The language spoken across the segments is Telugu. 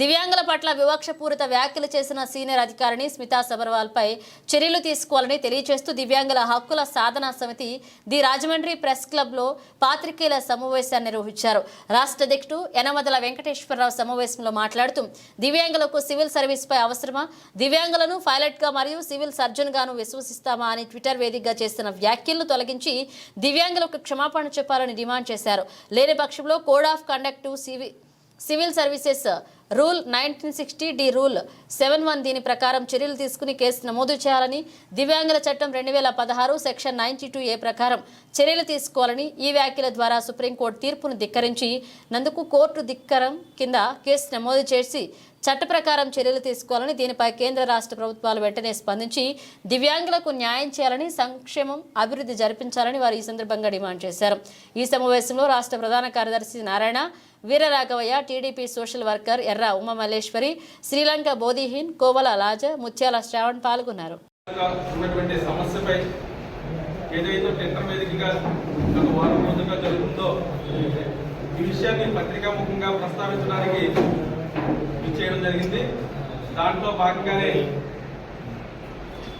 దివ్యాంగుల పట్ల వివక్షపూరిత వ్యాఖ్యలు చేసిన సీనియర్ అధికారిని స్మితా సబర్వాల్ పై చర్యలు తీసుకోవాలని తెలియజేస్తూ దివ్యాంగుల హక్కుల సాధనా సమితి ది రాజమండ్రి ప్రెస్ క్లబ్లో పాత్రికేయుల సమావేశాన్ని నిర్వహించారు. రాష్ట్ర అధ్యక్షుడు యనమదల వెంకటేశ్వరరావు సమావేశంలో మాట్లాడుతూ దివ్యాంగులకు సివిల్ సర్వీస్ పై అవసరమా? దివ్యాంగులను పైలట్గా మరియు సివిల్ సర్జన్ గాను విశ్వసిస్తామా? అని ట్విట్టర్ వేదికగా చేస్తున్న వ్యాఖ్యలను తొలగించి దివ్యాంగులకు క్షమాపణ చెప్పాలని డిమాండ్ చేశారు. లేని పక్షంలో code of conduct CV civil services rule nineteen sixty D rule seven one దీని ప్రకారం చర్యలు తీసుకుని కేసు నమోదు చేయాలని దివ్యాంగుల చట్టం రెండు వేల పదహారు సెక్షన్ నైన్టీ టూ ఏ ప్రకారం చర్యలు తీసుకోవాలని ఈ వ్యాఖ్యల ద్వారా సుప్రీంకోర్టు తీర్పును ధిక్కరించి నందుకు కోర్టు ధిక్కరం కింద కేసు నమోదు చేసి చట్ట ప్రకారం చర్యలు తీసుకోవాలని దీనిపై కేంద్ర రాష్ట్ర ప్రభుత్వాలు వెంటనే స్పందించి దివ్యాంగులకు న్యాయం చేయాలని సంక్షేమం అభివృద్ధి జరిపించాలని వారు ఈ సందర్భంగా డిమాండ్ చేశారు. ఈ సమావేశంలో రాష్ట్ర ప్రధాన కార్యదర్శి Narayana Veeraraghavaiah TDP social worker Erra Umamalleswari Sri Lanka బోధిహీన్ Kovala లాజ ముత్యాల శ్రావణ్ పాల్గొన్నారు. ఉన్నటువంటి సమస్యపై ఏదైతే టెండర్ వేదికగా గత వారం రోజుగా జరుగుతుందో ఈ విషయాన్ని పత్రికాముఖంగా ప్రస్తావించడానికి చేయడం జరిగింది. దాంట్లో భాగంగానే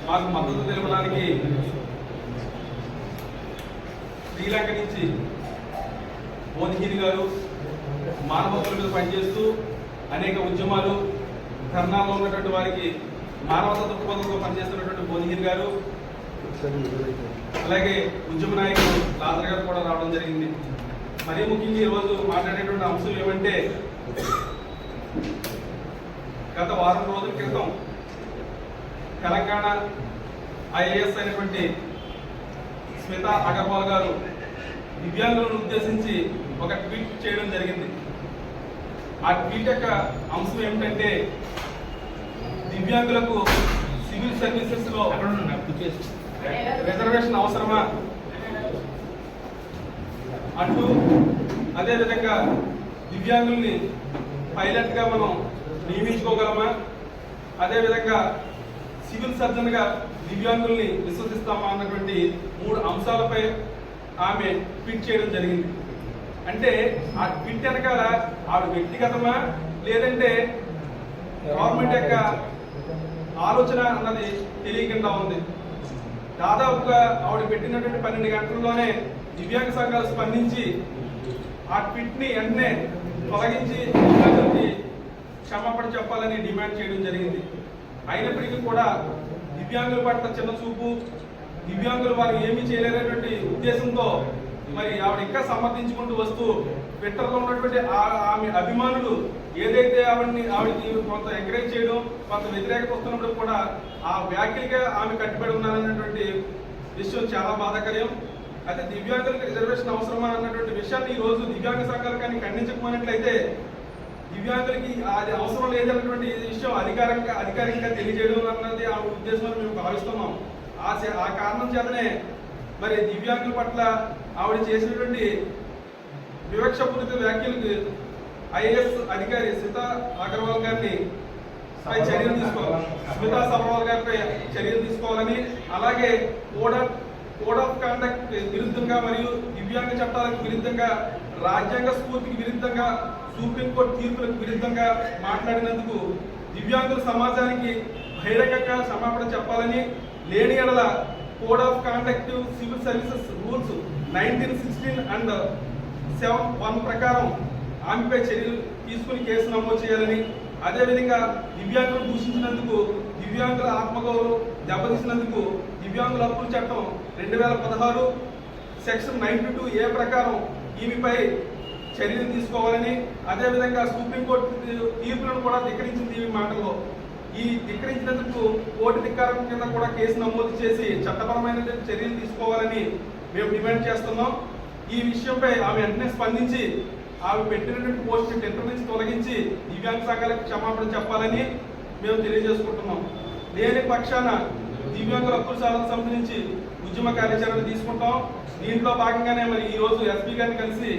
మాకు మద్దతు తెలపడానికి శ్రీలంక నుంచి మోదిగిరి గారు మానవ హక్కుల మీద పనిచేస్తూ అనేక ఉద్యమాలు ధర్నాల్లో ఉన్నటువంటి వారికి మానవత దృక్పథంతో పనిచేస్తున్నటువంటి మోదిగిరి గారు అలాగే ఉద్యమ నాయకులు లాదర్ గారు కూడా రావడం జరిగింది. మరీ ముఖ్యంగా ఈరోజు మాట్లాడేటువంటి అంశం ఏమంటే గత వారం రోజుల క్రితం తెలంగాణ ఐఏఎస్ అయినటువంటి స్మిత అగర్వాల్ గారు దివ్యాంగులను ఉద్దేశించి ఒక ట్వీట్ చేయడం జరిగింది. ఆ ట్వీట్ యొక్క అంశం ఏమిటంటే దివ్యాంగులకు సివిల్ సర్వీసెస్లో రిజర్వేషన్ అవసరమా? అంటూ అదేవిధంగా దివ్యాంగుల్ని పైలట్గా మనం నియమించుకోగలమా? అదేవిధంగా సివిల్ సర్జన్గా దివ్యాంగుల్ని విశ్వసిస్తామా అన్నటువంటి మూడు అంశాలపై ఆమె ట్వీట్ చేయడం జరిగింది. అంటే ఆ ట్వీట్ వెనకాల ఆవిడ వ్యక్తిగతమా? లేదంటే గవర్నమెంట్ యొక్క ఆలోచన అన్నది తెలియకుండా ఉంది. దాదాపుగా ఆవిడ పెట్టినటువంటి పన్నెండు గంటల్లోనే దివ్యాంగ సంఘాలు స్పందించి ఆ ట్వీట్ని వెంటనే తొలగించి దివ్యాంగులకి క్షమాపణ చెప్పాలని డిమాండ్ చేయడం జరిగింది. అయినప్పటికీ కూడా దివ్యాంగుల పట్ల చిన్న చూపు దివ్యాంగులు వారు ఏమీ చేయలేనటువంటి ఉద్దేశంతో మరి ఆవిడ ఇంకా సమర్థించుకుంటూ వస్తూ ట్విట్టర్లో ఉన్నటువంటి ఆ- ఆమె అభిమానులు ఏదైతే ఆవిడని ఆవిడకి కొంత ఎంకరేజ్ చేయడం కొంత వ్యతిరేకత వస్తున్నప్పుడు కూడా ఆ వ్యాఖ్యలుగా ఆమె కట్టుబడి ఉన్నారనేటువంటి విషయం చాలా బాధాకరం అయితే దివ్యాంగులకు రిజర్వేషన్ అవసరమా అన్నటువంటి విషయాన్ని ఈ రోజు దివ్యాంగ సంఘాలు కానీ ఖండించకపోయినట్లయితే దివ్యాంగులకి అది అవసరం లేదన్నటువంటి విషయం అధికారంగా అధికారికంగా తెలియజేయడం అన్నది ఆ ఉద్దేశం అని మేము భావిస్తున్నాం. ఆ ఆ కారణం చేతనే మరి దివ్యాంగుల పట్ల ఆవిడ చేసినటువంటి వివక్షపూరిత వ్యాఖ్యలకు ఐఏఎస్ అధికారి సీతా అగర్వాల్ గారిని పై చర్యలు తీసుకోవాలి. స్మితా సబర్వాల్ గారిపై చర్యలు తీసుకోవాలని అలాగే కోడ్ కోడ్ ఆఫ్ కండక్ట్ విరుద్ధంగా మరియు దివ్యాంగ చట్టాలకు విరుద్ధంగా రాజ్యాంగ స్ఫూర్తికి విరుద్ధంగా సుప్రీంకోర్టు తీర్పులకు విరుద్ధంగా మాట్లాడినందుకు దివ్యాంగుల సమాజానికి బహిరంగంగా క్షమాపణ చెప్పాలని లేని ఎడల code of conduct civil services rules nineteen sixteen and seven one ప్రకారం ఆమెపై చర్యలు తీసుకుని కేసు నమోదు చేయాలని అదేవిధంగా దివ్యాంగులు దూషించినందుకు దివ్యాంగుల ఆత్మగౌరవం దెబ్బతీసినందుకు దివ్యాంగుల హక్కుల చట్టం రెండు వేల పదహారు సెక్షన్ నైన్టీ టూ ఏ ప్రకారం ఈమెపై చర్యలు తీసుకోవాలని అదేవిధంగా సుప్రీంకోర్టు తీర్పులను కూడా ధిక్కరించింది ఈ మాటల్లో. ఈ ధిక్కరించినందుకు కోర్టు ధిక్కారం కింద కూడా కేసు నమోదు చేసి చట్టపరమైన చర్యలు తీసుకోవాలని మేము డిమాండ్ చేస్తున్నాం. ఈ విషయంపై ఆమె వెంటనే స్పందించి ఆమె పెట్టినటువంటి పోస్ట్ టెండర్ నుంచి తొలగించి దివ్యాంగ సంఘాలకు క్షమాపణ చెప్పాలని మేము తెలియజేసుకుంటున్నాం. లేని పక్షాన దివ్యాంగుల హక్కుల సాధన సమితి నుంచి ఉద్యమ కార్యాచరణ తీసుకుంటాం. దీంట్లో భాగంగానే మరి ఈ రోజు ఎస్పీ గారిని కలిసి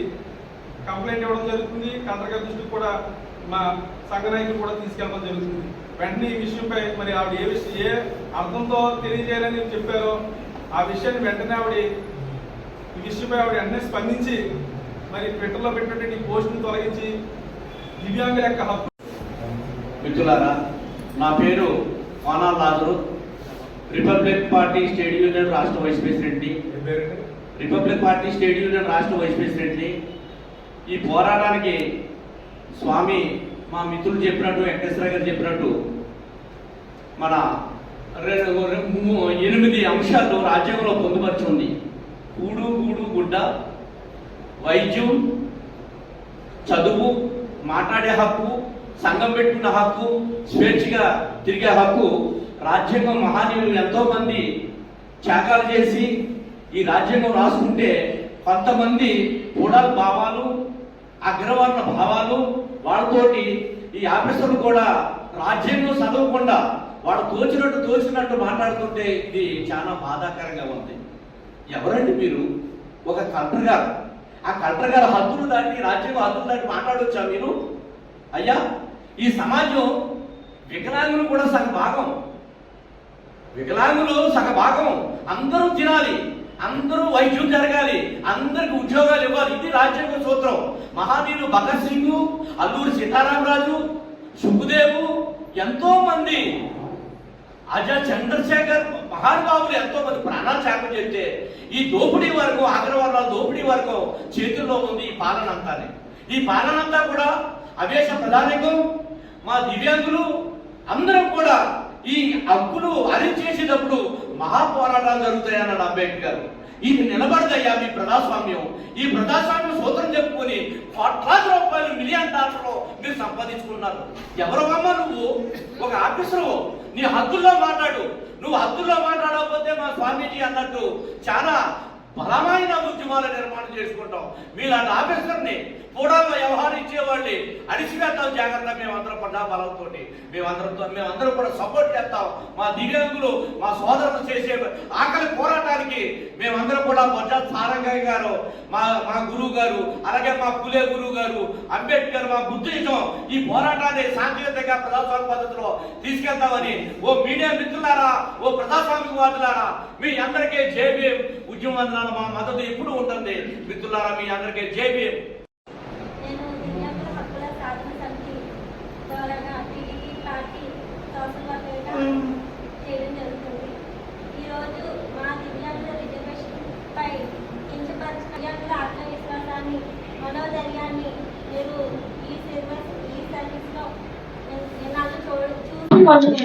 కంప్లైంట్ ఇవ్వడం జరుగుతుంది. కలెక్టర్ గారి దృష్టికి కూడా మా సంఘ నాయకులు కూడా తీసుకెళ్ళడం జరుగుతుంది. వెంటనే ఈ విషయంపై మరి ఆవిడ ఏ విషయం ఏ అర్థంతో తెలియజేయాలని చెప్పారో ఆ విషయాన్ని వెంటనే ఆవిడ ఈ విషయంపై ఆవిడ వెంటనే స్పందించి మరి ట్విట్టర్లో పెట్టినటువంటి ఈ పోస్ట్ని తొలగించి దివ్యాంగుల యొక్క హక్కు. మిత్రులారా నా పేరు Vana Lazar. Republic party state union రాష్ట్ర వైస్ ప్రెసిడెంట్ని రిపబ్లిక్ పార్టీ స్టేట్ యూనియన్ రాష్ట్ర వైస్ ప్రెసిడెంట్ని ఈ పోరాటానికి స్వామి మా మిత్రులు చెప్పినట్టు వెంకటేశ్వర గారు చెప్పినట్టు మన ఎనిమిది అంశాలు రాజ్యాంగంలో పొందుపరిచి ఉంది. కూడు గూడు గుడ్డ వైద్యం చదువు మాట్లాడే హక్కు సంఘం పెట్టుకున్న హక్కు స్వేచ్ఛగా తిరిగే హక్కు రాజ్యాంగం మహానీయులు ఎంతోమంది త్యాగాలు చేసి ఈ రాజ్యాంగం రాసుకుంటే కొంతమంది కూడా భావాలు అగ్రవర్ణ భావాలు వాళ్ళతోటి ఈ ఆఫీసర్లు కూడా రాజ్యాంగం చదవకుండా వాడు తోచినట్టు తోచినట్టు మాట్లాడుతుంటే ఇది చాలా బాధాకరంగా ఉంది. ఎవరండి మీరు? ఒక కలెక్టర్ గారు. ఆ కలెక్టర్ గారు హద్దులు దాటి రాజ్యాంగం హద్దులు దాటి మాట్లాడొచ్చా మీరు? అయ్యా ఈ సమాజం వికలాంగులు కూడా సగ భాగం వికలాంగులు సగ భాగం అందరూ తినాలి అందరూ వైద్యం జరగాలి అందరికి ఉద్యోగాలు ఇవ్వాలి. ఇది రాజ్యాంగ సూత్రం. మహానీయులు భగత్ సింగ్ అల్లూరి సీతారామరాజు సుఖదేవు ఎంతో మంది అజా చంద్రశేఖర్ మహానుభావులు ఎంతో మంది ప్రాణాలు త్యాగం చేస్తే ఈ దోపిడీ వరకు అగ్రవర్ణాల దోపిడీ వరకు చేతుల్లో ఉంది ఈ పాలన అంతానే ఈ పాలన అంతా కూడా అవేశ ప్రధానికం మా దివ్యాంగులు అందరం కూడా ఈ హక్కులు అరిచేసేటప్పుడు మహాపోరాటాలు జరుగుతాయన్నాడు అంబేద్కర్ ఇది నిలబడదయ్యా మీ ప్రజాస్వామ్యం. ఈ ప్రజాస్వామ్యం సూత్రం చెప్పుకొని కోట్లాది రూపాయలు మిలియన్ డాలర్లు మీరు సంపాదించుకున్నారు. ఎవరమ్మా నువ్వు? ఒక ఆఫీసరు. నీ హద్దుల్లో మాట్లాడు. నువ్వు హద్దుల్లో మాట్లాడకపోతే మా స్వామీజీ అన్నట్టు చాలా బలమైన ఉద్యమాల నిర్మాణం చేసుకుంటాం. మీలాంటి ఆఫీసర్ని కూడా వ్యవహారం ఇచ్చేవాళ్ళని అడిసిపెట్టాం జాగ్రత్త మేమందరం పడ్డా బలంతో మేమందరం మేమందరం కూడా సపోర్ట్ చేస్తాం. మా దివ్యాంగులు మా సోదరులు చేసే ఆకలి పోరాటానికి మేమందరం కూడా బొజ్జ సారంగయ్య గారు మా మా గురువు గారు అలాగే మా పులే గురువు గారు అంబేద్కర్ మా బుద్ధిజం ఈ పోరాటాన్ని శాంతియుతంగా ప్రజాస్వామ్య పద్ధతిలో తీసుకెళ్తామని ఓ మీడియా మిత్రులారా ఓ ప్రజాస్వామిక వాదులారా మీ అందరికీ జేబీఎం ఉద్యమంలో మా మద్దతు ఎప్పుడు ఉంటుంది. మిత్రులారా మీ అందరికీ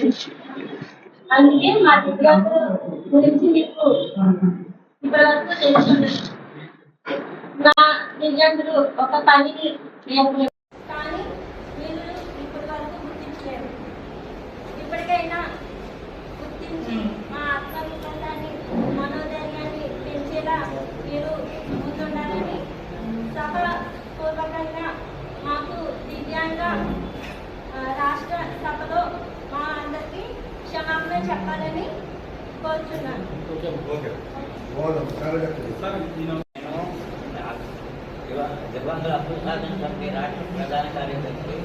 చూసి అందుకే మా దివ్యాంగుల గురించి మీకు ఇప్పటివరకు తెలుసుకున్నాను నా దివ్యాంగులు ఒక పనిని నేను కానీ మీరు ఇప్పటి వరకు గుర్తించలేరు ఇప్పటికైనా గుర్తించి మా ఆత్మవిశ్వాసాన్ని మనోధైర్యాన్ని పెంచేలా మీరు ముందుండాలని సభ పూర్వకంగా మాకు దివ్యాంగ రాష్ట్ర సభలో మా అందరికీ క్షమాపణ చెప్పాలని కోరుచున్నాను దివంగత అబ్దుల్ ఖాదర్ సమితి రాష్ట్ర ప్రధాన కార్యదర్శి.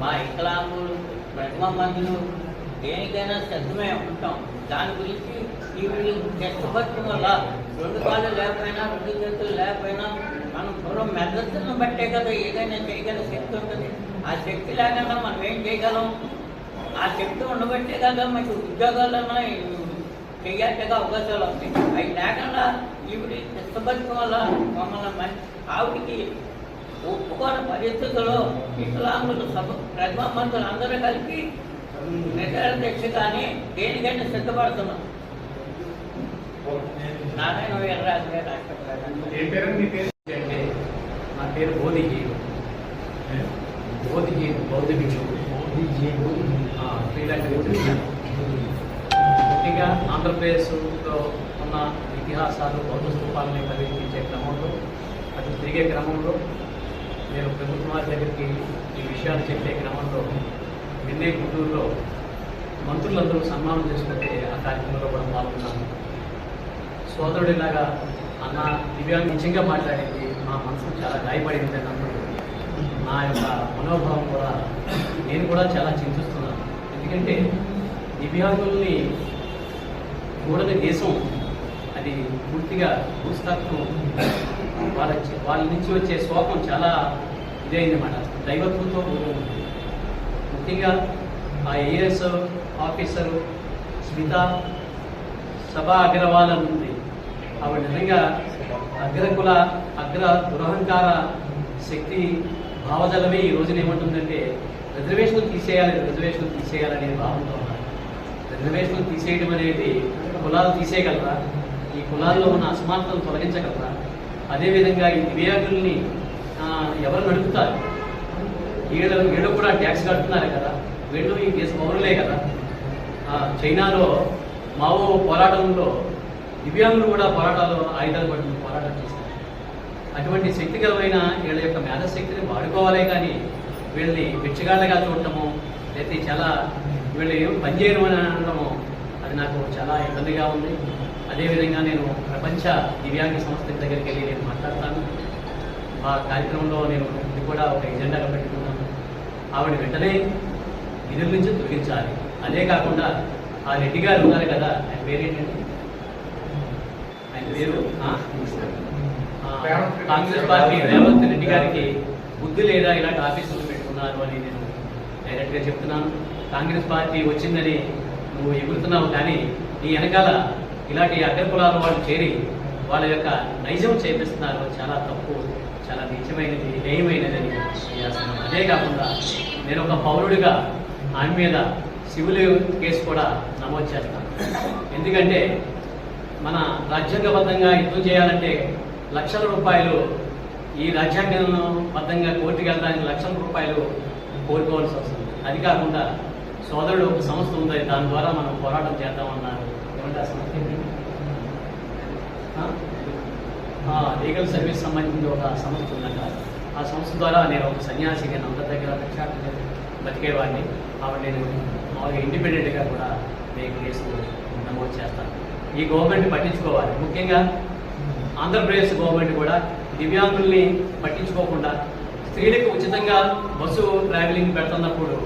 మా ఇస్లాములు ప్రథమ మందులు దేనికైనా సిద్ధమే ఉంటాం. దాని గురించి ఈ కష్టపడటం వల్ల రెండు కాళ్ళు లేకపోయినా రెండు చేతులు లేకపోయినా మనం పూర్వం మెదడును బట్టే కదా ఏదైనా చేయగల శక్తి ఉంటుంది. ఆ శక్తి లేకుండా మనం ఏం చేయగలం? ఆ శక్తి ఉండబట్టే కదా మీకు ఉద్యోగాలన్నా చెయ్యాటగా అవకాశాలు వస్తాయి అవి లేకుండా ఈవిడ ఇష్టపడటం వల్ల మమ్మల్ని ఆవిడికి ఒప్పుకోని పరిస్థితుల్లో ఇస్లాములు సభ ప్రథమ మంత్రులు అందరూ కలిపి నిరాధ్యక్ష కానీ దేనికైనా సిద్ధపడుతున్నాం నారాయణ వీర్రాజు గారు నా పేరు బోధిజీ బోధిజీ బౌద్ధ భిక్షు ఆ, శ్రీలంక ముఖ్యంగా ఆంధ్రప్రదేశ్లో ఉన్న ఇతిహాసాలు బౌద్ధ స్థూపాలని పరిశీలించే క్రమంలో అది తిరిగే క్రమంలో నేను ప్రభుత్వం దగ్గరికి ఈ విషయాలు చెప్పే క్రమంలో నిన్నే గుంటూరులో మంత్రులందరూ సన్మానం చేసుకుంటే ఆ కార్యక్రమంలో కూడా పాల్గొన్నాను. సోదరుడిలాగా అన్న దివ్యాంగ నిజంగా మాట్లాడింది మా మనసు చాలా గాయపడింది అన్నప్పుడు. నా యొక్క మనోభావం కూడా నేను కూడా చాలా చింతిస్తున్నాను. ఎందుకంటే దివ్యాంగుల్ని కూడని దేశం. అది పూర్తిగా భూస్థాపం వాళ్ళ వాళ్ళ నుంచి వచ్చే శోకం చాలా ఇదైందన్నమాట. దైవత్వంతో ఉంది. ముఖ్యంగా ఆ ఏఎస్ ఆఫీసరు స్మిత సభా అగ్రవాల్ అని ఉంది. ఆవిడ నిజంగా అగ్రకుల అగ్ర దురహంకార శక్తి భావజలమే ఈ రోజున ఏమంటుందంటే రిజర్వేషన్లు తీసేయాలి రిజర్వేషన్లు తీసేయాలనే భావంతో ఉన్నారు. రిజర్వేషన్లు తీసేయడం అనేది కులాలు తీసేయగలరా? ఈ కులాల్లో ఉన్న అసమానతలు తొలగించగలరా? అదేవిధంగా ఈ దివ్యాంగుల్ని ఎవరు నడుపుతారు? వీళ్ళు వీళ్ళు కూడా ట్యాక్స్ కడుతున్నారు కదా? వీళ్ళు ఈ దేశ పౌరులే కదా? చైనాలో మావో పోరాటంలో దివ్యాంగులు కూడా పోరాటాలు ఆయుధాలు పట్టిన పోరాటం చేస్తారు అటువంటి శక్తికరమైన వీళ్ళ యొక్క మేధశక్తిని వాడుకోవాలే కానీ వీళ్ళని బిచ్చగాళ్ళగా చూడటము లేకపోతే చాలా వీళ్ళు ఏం పనిచేయడం అని అనడం నాకు చాలా ఇబ్బందిగా ఉంది. అదేవిధంగా నేను ప్రపంచ దివ్యాంగ సంస్థ దగ్గరికి వెళ్ళి నేను మాట్లాడతాను. మా కార్యక్రమంలో నేను ఇది కూడా ఒక ఎజెండాగా పెట్టుకున్నాను. ఆవిడ వెంటనే నిధుల నుంచి తొలగించాలి. అదే కాకుండా ఆ రెడ్డి గారు ఉన్నారు కదా ఆయన పేరేంటండి? ఆయన పేరు? కాంగ్రెస్ పార్టీ రేవంత్ రెడ్డి గారికి బుద్ధి లేదా ఇలాంటి ఆఫీసులు పెట్టుకున్నారు అని నేను డైరెక్ట్గా చెప్తున్నాను. కాంగ్రెస్ పార్టీ వచ్చిందని నువ్వు ఎగురుతున్నావు కానీ నీ వెనకాల ఇలాంటి అగ్రకులాల వాళ్ళు చేరి వాళ్ళ యొక్క నైజం చేపిస్తున్నారు. చాలా తప్పు చాలా నిజమైనది నేయమైనది అని చేస్తున్నాను అదే కాకుండా నేను ఒక పౌరుడిగా ఆమె మీద సివిల్ కేసు కూడా నమోదు చేస్తాను. ఎందుకంటే మన రాజ్యాంగబద్ధంగా యుద్ధం చేయాలంటే లక్షల రూపాయలు ఈ రాజ్యాంగబద్ధంగా కోర్టుకు వెళ్ళడానికి లక్షల రూపాయలు కోరుకోవాల్సి వస్తుంది. అది కాకుండా సోదరుడు ఒక సంస్థ ఉంది దాని ద్వారా మనం పోరాటం చేద్దామన్నారు ఏమంటే ఆ సంస్థ లీగల్ సర్వీస్ సంబంధించి ఒక సంస్థ ఉందంట. ఆ సంస్థ ద్వారా నేను ఒక సన్యాసి నేను అందరి దగ్గర భిక్షాటన బతికేవాడిని. కాబట్టి నేను మామూలుగా ఇండిపెండెంట్గా కూడా నేను కేసు నమోదు చేస్తాను. ఈ గవర్నమెంట్ పట్టించుకోవాలి. ముఖ్యంగా ఆంధ్రప్రదేశ్ గవర్నమెంట్ కూడా దివ్యాంగుల్ని పట్టించుకోకుండా స్త్రీలకు ఉచితంగా బస్సు ట్రావెలింగ్ పెడుతున్నప్పుడు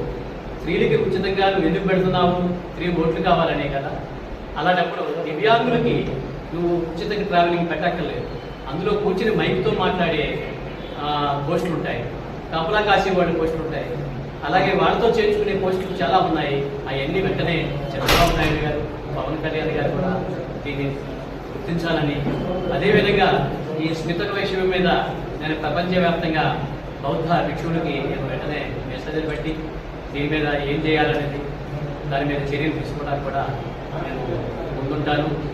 స్త్రీలకి ఉచితంగా నువ్వు ఎందుకు పెడుతున్నావు? స్త్రీ ఓట్లు కావాలనే కదా. అలాంటప్పుడు దివ్యాంగులకి నువ్వు ఉచితంగా ట్రావెలింగ్ పెట్టక్కర్లేదు. అందులో కూర్చుని మైక్తో మాట్లాడే పోస్టులు ఉంటాయి కపలా కాసే వాళ్ళ పోస్టులు ఉంటాయి అలాగే వాళ్ళతో చేర్చుకునే పోస్టులు చాలా ఉన్నాయి. అవన్నీ వెంటనే చంద్రబాబు నాయుడు గారు పవన్ కళ్యాణ్ గారు కూడా దీన్ని గుర్తించాలని. అదేవిధంగా ఈ స్మిత విషయం మీద నేను ప్రపంచవ్యాప్తంగా బౌద్ధ భిక్షువులకి నేను వెంటనే మెసేజ్ పెట్టి దీని మీద ఏం చేయాలనేది దాని మీద చర్యలు తీసుకోవడానికి కూడా నేను ముందుంటాను.